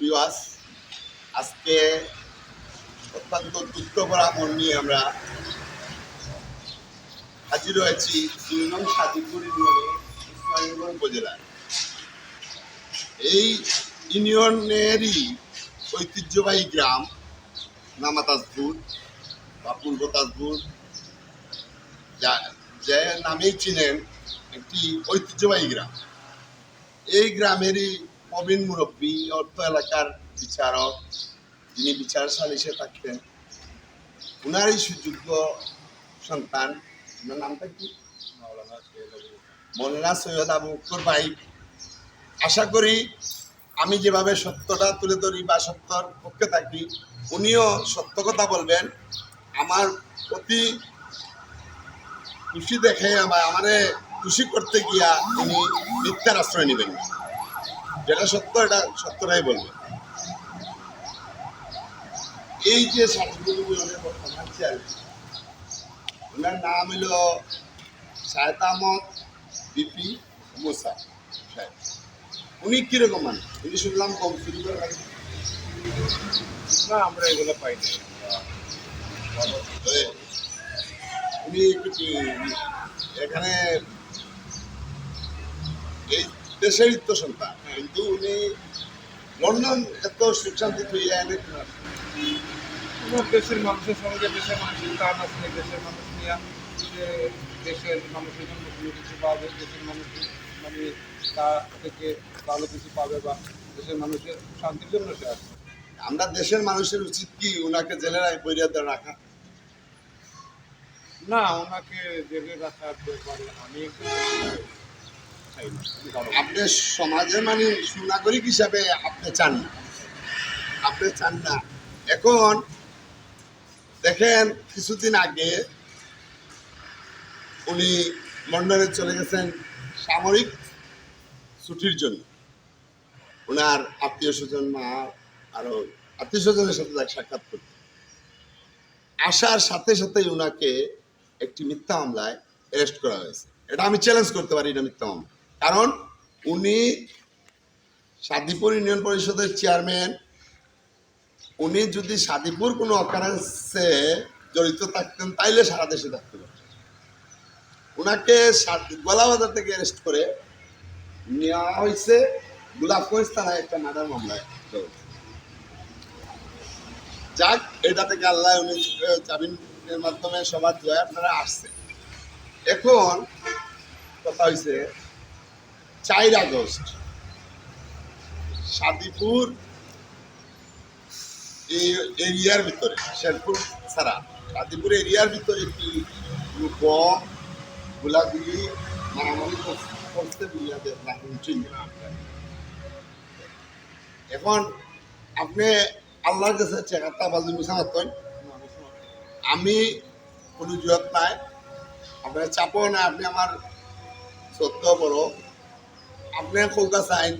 বিওয়াস আজকে অত্যন্ত দুঃখ করা মন নিয়ে আমরা হাজির হয়েছি দুই নং সাদিপুর ইউনিয়নে ইসমাইলগঞ্জ উপজেলায়। এই ইউনিয়নেরই ঐতিহ্যবাহী গ্রাম নামা তাজপুর বা পূর্ব তাজপুর যা যে নামেই চিনেন একটি ঐতিহ্যবাহী গ্রাম। এই গ্রামেরই প্রবীণ মুরব্বী অর্থ এলাকার বিচারক যিনি বিচার সালিশে থাকতেন উনারই সুযোগ্য সন্তান। ওনার নামটা কি? মৌলানা সৈয়দ আবু বকর। ভাই। আশা করি আমি যেভাবে সত্যটা তুলে ধরি বা সত্যর পক্ষে থাকি উনিও সত্য কথা বলবেন। আমার অতি খুশি দেখে আমার আমারে খুশি করতে গিয়া উনি মিথ্যার আশ্রয় নেবেন। না। যেটা সত্য এটা সত্যটাই বলবেন এই যে বর্তমান চেয়ারম্যান ওনার নাম হলো আহমদ বিপি মুসা সাহেব। উনি কীরকম মানুষ? উনি শুনলাম কম চুরি করে না। আমরা এগুলো পাই না। উনি এখানে এই দেশেরই তো সন্তান কিন্তু উনি লন্ডন এত সুখ শান্তি পেয়ে এনে দেশের মানুষের সঙ্গে দেশের মানুষের টান আছে দেশের মানুষ নিয়ে দেশের মানুষের জন্য ভালো কিছু পাবে দেশের মানুষের মানে তা থেকে ভালো কিছু পাবে বা দেশের মানুষের শান্তির জন্য সে আসছে আমরা দেশের মানুষের উচিত কি ওনাকে জেলেরায় বৈরিয়াতে রাখা? না ওনাকে জেলে রাখার ব্যাপারে আমি একটু চাই না কারণ আপনি সমাজের মানে সুনাগরিক হিসাবে আপনি চান না। আপনি চান না। এখন দেখেন, কিছুদিন আগে উনি লন্ডনে চলে গেছেন সামরিক ছুটির জন্য। ওনার আত্মীয় স্বজন, মা আরও আত্মীয় স্বজনের সাথে সাক্ষাৎ করতে। আসার সাথে সাথেই ওনাকে একটি মিথ্যা মামলায় অ্যারেস্ট করা হয়েছে। এটা আমি চ্যালেঞ্জ করতে পারি এটা মিথ্যা মামলা। কারণ উনি সাদিপুর ইউনিয়ন পরিষদের চেয়ারম্যান। উনি যদি সাদিপুর কোনো অকারেন্সে জড়িত থাকতেন, তাইলে সারা দেশে থাকতে। পারতেন ওনাকে গলাবাজার থেকে অ্যারেস্ট করে নেওয়া হয়েছে গোলাপগঞ্জ থানায় একটা মার্ডার মামলায়। যাক, এটা থেকে আল্লাহ উনি জামিনের মাধ্যমে সবার জয় আপনারা আসছে এখন কথা হয়েছে চার আগস্ট। এই এরিয়ার ভিতরে, শেরপুর ছাড়া। সাদিপুর এরিয়ার ভিতরে একটি বম গোলাগুলি মারামারি করতে বুঝাতে এখন আপনি আল্লাহর কাছে চেকারটা বাজু মিশা মাত্রেন আমি কোনো জুয়াত নাই। আপনার চাপও না আপনি আমার সত্য বড় আপনি কৌকা চাইন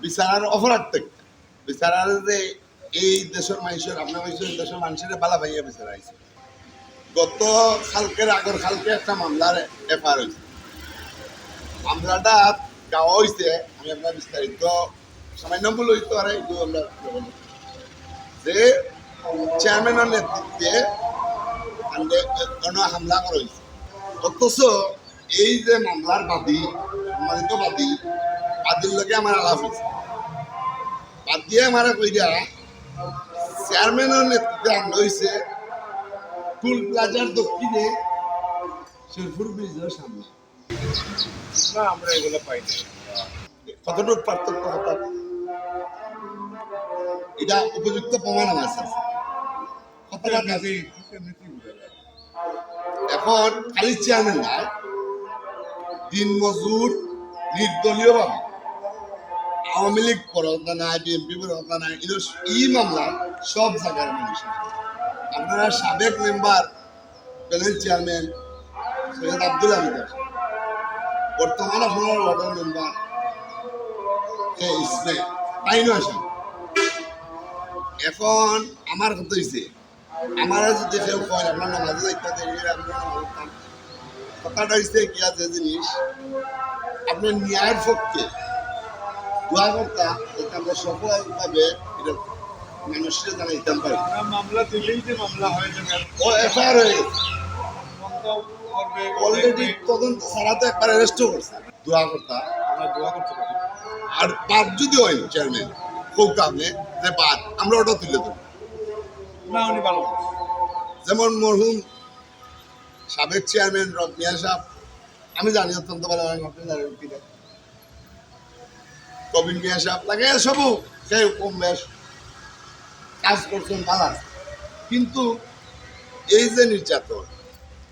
বিচারার অপরাধ থেকে বিচারার যে এই দেশের মানুষের, আপনার মানুষের দেশের মানুষের বালা ভাইয়া বিচার আইছে। গত খালকের আগর খালকে একটা মামলার এফআর হয়েছে মামলাটা গাওয়া হয়েছে আমি আপনার বিস্তারিত সামান্য ভুল হইতে পারে, এগুলো আমরা যে চেয়ারম্যানের নেতৃত্বে গণ হামলা করা হয়েছে অথচ এই যে মামলার বাদী সম্মানিত বাদী বাদীর লোকে আমার আলাপ হয়েছে। বাদ দিয়ে আমার কইরা চেয়ারম্যানের নেতৃত্বে হয়েছে টুল প্লাজার দক্ষিণে শেরপুর ব্রিজের সামনে। না আমরা এগুলো পাই না কতটুকু পার্থক্য হঠাৎ? এটা উপযুক্ত প্রমাণ আমার যায় এখন খালি চেয়ারম্যান নাই। দিন মজুর নির্দলীয় ভাবে আওয়ামী লীগ পরতা নাই, বিএনপি পরতা নাই এগুলো ই মামলা সব জায়গার মানুষ। আপনারা সাবেক member, panel chairman Syed Abdul Hamid আছেন। বর্তমান আপনার ওয়ার্ডের মেম্বার কে ইসলে তাই নয়। এখন আমার কথা হয়েছে আমার যদি কেউ কয়, আপনার নামাজে দেখলে আপনার নামাজ। কথাটা হচ্ছে কি আছে জিনিস আপনার ন্যায়ের পক্ষে দোয়া করতাম যে আমরা সফলভাবে এটা মানুষের জানাইতাম পারি। মামলা দিলেই যে মামলা হয়ে যাবে ও এফআইআর হয়ে গেছে। অলরেডি তদন্ত ছাড়া তো একবার অ্যারেস্টও করছে। দোয়া করতা। আমরা দোয়া করতে পারি। আর বাদ যদি হয় চেয়ারম্যান খুব কামে যে বাদ আমরা ওটা তুলে দেবো না উনি ভালো যেমন মরহুম সাবেক চেয়ারম্যান রব মিয়া সাহেব আমি জানি অত্যন্ত ভালো হয় আপনি জানেন কিনা কবির মিয়া সাহেব তাকে সবও সে কম বেশ। কাজ করছেন ভালো কিন্তু এই যে নির্যাতন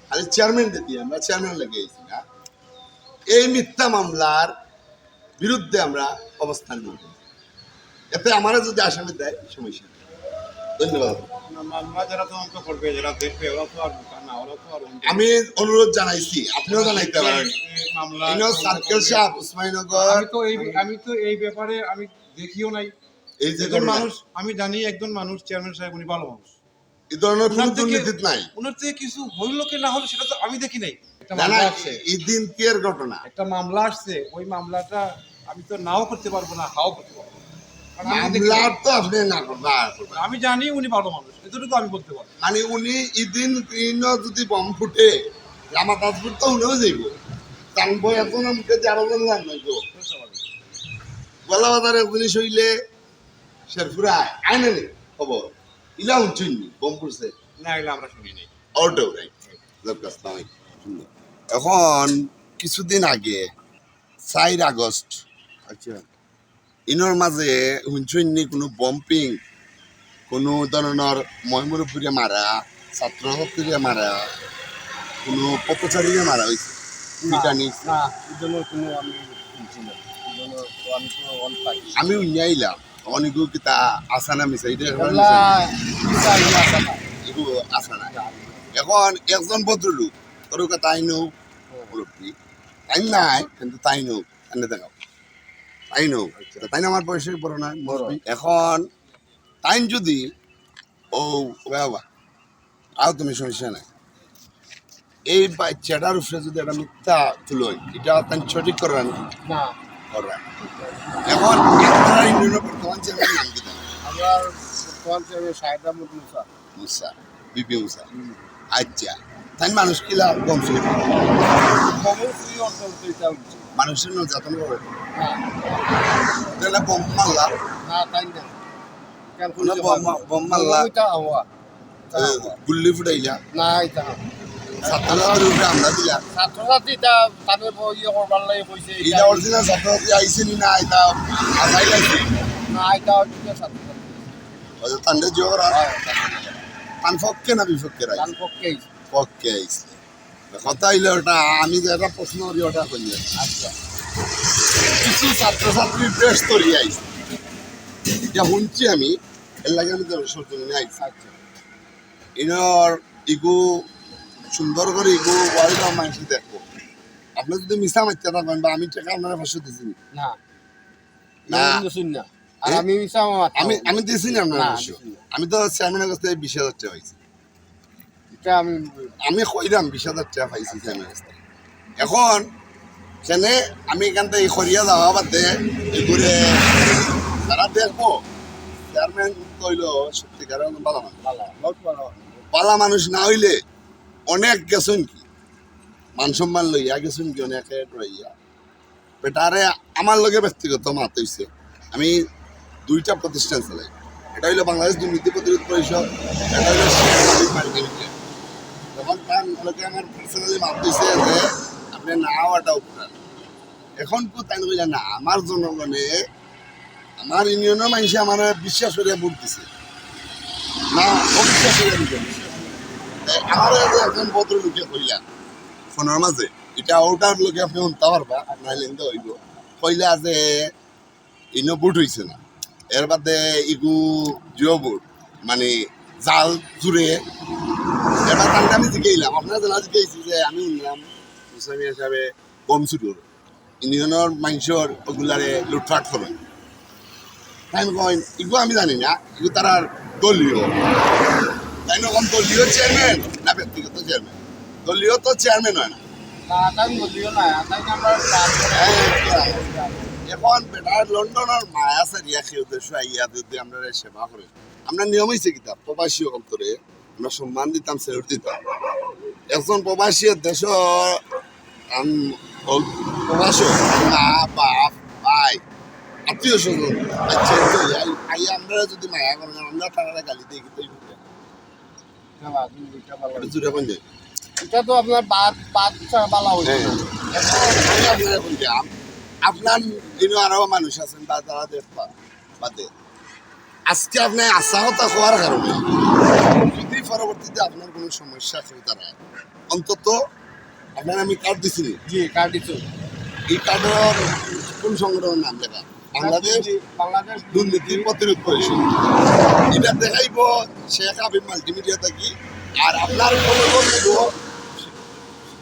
খালি চেয়ারম্যান দিয়ে আমরা চেয়ারম্যান লেগেছি না, এই মিথ্যা মামলার বিরুদ্ধে আমরা অবস্থান নেব। এতে আমারা যদি আসামি দেয়, সমস্যা ধন্যবাদ। মামলা যারা তদন্ত করবে, যারা দেখবে, ওরা তো আর আমি অনুরোধ জানাইছি আপনিও জানাইতে পারেন। সার্কেল সাহেব উসমাইনগর আমি তো এই আমি তো এই ব্যাপারে আমি দেখিও নাই। এই যে মানুষ আমি জানি একজন মানুষ চেয়ারম্যান সাহেব উনি ভালো মানুষ। এই ধরনের কোনো দুর্নীতি নাই। ওনার থেকে কিছু হইল কি না হলো সেটা তো আমি দেখি নাই। একটা মামলা আসছে। এই দিন কি ঘটনা। একটা মামলা আসছে ওই মামলাটা আমি তো নাও করতে পারব না হাও করতে পারব মামলার তো আপনি না। আমি জানি উনি ভালো মানুষ এতটুকু আমি বলতে পারব। মানে উনি ইদিন ইনো যদি বম ফুটে রামা তাজপুর তো উনিও যাইব। জানব এখন আমাকে যারো জন জানব গলা বাজারে জিনিস হইলে শেরপুরা আইনে নেই খবর। ইলা বম ফুটছে। না এগুলো আমরা শুনি নাই। অটো রাইট এখন কিছুদিন আগে চার আগস্ট আচ্ছা। ইনোর মাঝে শুনছুননি কোনো বম্পিং কোনো ধরনের মহিমুরব্বীরে মারা ছাত্র ছাত্রীরে মারা কোনো না এই জন্য কোনো আমি আমি তো অন পাই আমি উইয়াইলাম অনেক কিতা আসা না মিশা এটা এখন এগুলা বিচার আছে না। এগুলো আসা না এখন একজন ভদ্রলোক তোর কথা তাই নৌ মুরব্বী তাই নাই কিন্তু তাই নৌ এনে দেখাও। তাই নৌ তাই না আমার বয়সে বড়। না এখন তাই যদি ও বাবা আও তুমি সমস্যা নাই। এই বাচ্চাটার উপরে যদি একটা মিথ্যা তুলই এটা তাই সঠিক করার না। করার এখন বর্তমান চেয়ারম্যান নাম কি দেন বর্তমান চেয়ারম্যান শাহেদ আহমদ মুসা। মুসা বিপি মুসা। আচ্ছা তাই মানুষ কিলা কম ছিল ফ্রি মানুষের নির্যাতন করে। বোম বম- গুল্লি ফুটাইলা। না এটা না। ছাত্রছাত্রীর উপরে আমরা দিলা। ছাত্রছাত্রী এটা তাদের ইয়ে করবার লাগে কইছে এটা এটা অরিজিনাল ছাত্রছাত্রী আইসি নি না এটা আসাই লাগছে না এটা হচ্ছে ছাত্রছাত্রী ওই তান্ডে জোর তান না বিপক্ষে রাই তার পক্ষেই পক্ষে আইসি কথা হইলে ওটা আমি যে একটা প্রশ্ন করি ওটা করি আচ্ছা। কিছু ছাত্রছাত্রীর ড্রেস তৈরি আইসি এটা শুনছি আমি এর লাগে আমি সরজনে আইসি আচ্ছা ইগু সুন্দর করে ইগু ওয়ার্ল্ড মানুষ দেখব আপনি যদি মিশা মারতে বা আমি টাকা আপনার পাঁচশো দিছি। না। না। না শুন না। আর আমি মিশা আমি আমি দিছি না আপনার। আমি তো চেয়ারম্যানের কাছ বিশ হাজার টাকা পাইছি। এটা আমি আমি কইলাম বিশ হাজার টাকা পাইছি চেয়ারম্যানের এখন সেনে আমি এখান থেকে খরিয়া যাওয়া বাদে এগুলো তারা দেখব চেয়ারম্যান কইল সত্যিকার বালা মানুষ বালা। মানুষ না হইলে অনেক গেছেন কি? মান সম্মান লইয়া গেছেন কি অনেকে রইয়া বেটারে আমার লগে ব্যক্তিগত মাত হইছে আমি দুইটা প্রতিষ্ঠান চালাই। এটা হইল বাংলাদেশ দুর্নীতি প্রতিরোধ পরিষদ এটা হইল আমার যে আপনি না হওয়াটা উপকার। এখন জনগণে, আমার ইউনিয়নের আমার বিশ্বাস করে ভোট দিছে। না, অবিশ্বাস করে দিছে। আমার একজন কইলা, ফোনের মাঝে, এটা ওটার লোকে আপনি শুনতে পারবা নাইলে কিন্তু হইব। কইলা যে, ইনো বুট হইছে না। এর বাদে ইগু জিও বুট মানে জাল জুড়ে আমি আপনারা জানা জিজ্ঞাইছি যে আমি শুনলাম মুসামি হিসাবে কম ছুটোর ইউনিয়নের মানুষের ওগুলারে লুটফাট করে তাই আমি কইন ইগু আমি জানি না তারা দলীয়। তাই দলীয় চেয়ারম্যান না ব্যক্তিগত চেয়ারম্যান দলীয় তো চেয়ারম্যান হয় না। এখন বেটার লন্ডনের মায়া সারিয়া খেয়ে দেশ আইয়া যদি আমরা সেবা করে আমরা নিয়ম হয়েছে কিতাব প্রবাসী অন্তরে আমরা সম্মান দিতাম সেলুট দিতাম একজন প্রবাসী দেশ প্রবাসী মা বাপ ভাই আত্মীয় স্বজন আচ্ছা আই আমরা যদি মায়া করেন আমরা তারা গালি কিন্তু এটা তো আপনার বাদ বাদ ছাড়া বালা হইছে হ্যাঁ। আপনার আরও মানুষ আছেন বা তারা দেখবা বাদে। আজকে আপনি আশা হতা হওয়ার কারণে যদি পরবর্তীতে আপনার কোনো সমস্যা কেউ তারা? অন্তত আপনার আমি কার্ড দিছি জি কার্ড দিছো। এই কার্ডের কোন সংগঠনের নাম লেখা? বাংলাদেশ বাংলাদেশ দুর্নীতি প্রতিরোধ পরিষদ এটা দেখাইব শেখ হাবিব মাল্টিমিডিয়া থাকি আর আপনার কোনো বন্ধু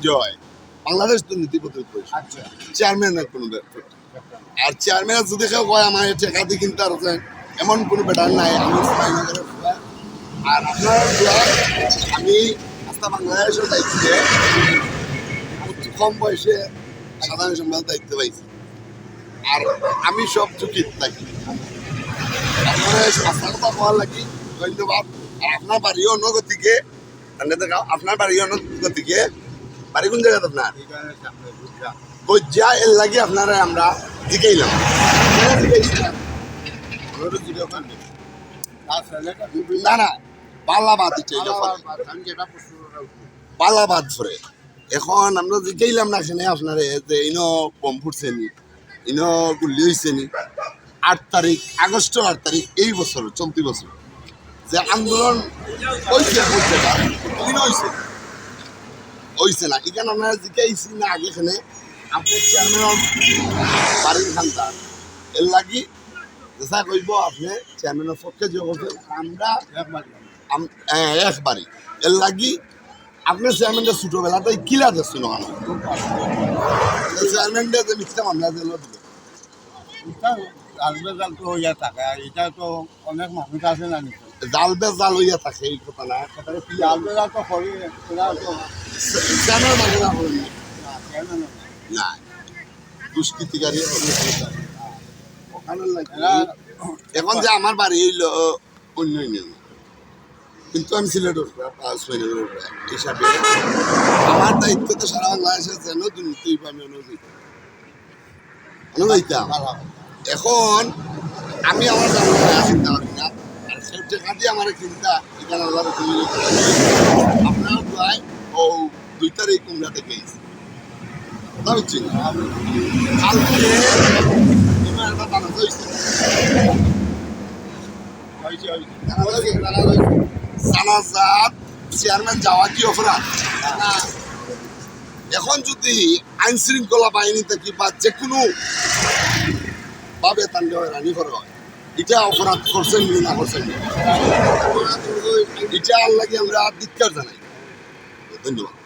জয়। বাংলাদেশ দুর্নীতি প্রতিরোধ পরিষদ আচ্ছা। চেয়ারম্যানের কোনো আর চেয়ারম্যান যদি কেউ কয় আমার টাকা দিয়ে কিনতে পারছেন এমন কোনো ব্যাটার নাই আমি শ্রীনগরের ফুয়া। আর আপনার ফুয়া, আমি আস্থা বাংলাদেশের দায়িত্বে অতি কম বয়সে সাধারণ সম্পাদক দায়িত্ব পাইছি। আর আমি সব ঝুঁকি থাকি আপনার কথা বলার লাগি ধন্যবাদ। আর আপনার বাড়ি অন্যগতিকে আপনার বাড়ি অন্যগতিকে বাড়ি কোন জায়গাতে আপনার? বজ্জা এর লাগে আপনারা আমরা জিকাইলাম না না এখন আমরা জিকাইলাম না সেখানে আপনারে যে ইনো বম ফুটছে নি ইনো গুলি হয়েছে নি আট তারিখ আগস্টের আট তারিখ এই বছর চলতি বছর যে আন্দোলন হয়েছে হয়েছে হয়েছে হয়েছে না এখানে আপনারা জিকাইছি না আগে এখানে আপনার চেয়ারম্যান বাড়ির খানদার এর লাগি কইব আপনি চেয়ারম্যানের পক্ষে যে করছেন আমরা একবার আম- হ্যাঁ, একবারই। এর লাগি আপনার চেয়ারম্যানটা ছোটবেলাতে কিলা দেখছিল না চেয়ারম্যানটা যে মিথ্যা মামলা দিল দিল এটা আসবে জাল তো হইয়া থাকে এটা তো অনেক মানুষ আছে না জাল বে জাল হইয়া থাকে এই কথা না। কথাটা কি জাল তো করি চেয়ারম্যান না দুষ্কৃতিকারী এখন যে আমার বাড়ি হইল অন্য কিন্তু আমি সিলেটের হিসাবে আমার দায়িত্ব তো সারা বাংলাদেশে যেন দুর্নীতি আমি অনুযায়ী। এখন আমি আমার জানা চিন্তা করি না, আর সে টাকা দিয়ে আমার চিন্তা, এখানে আপনার ও দুই তারিখ কুমড়া থেকে কালকে তোমার একটা জানাজা হয়েছে হয়েছে, হয়েছে। এখন যদি আইন শৃঙ্খলা বাহিনী থেকে বা যে কোনো ভাবে রানি করা এটা অপরাধ করছেন কি না করছেন? এটা আল্লাহকে আমরা ধিক্কার জানাই। ধন্যবাদ।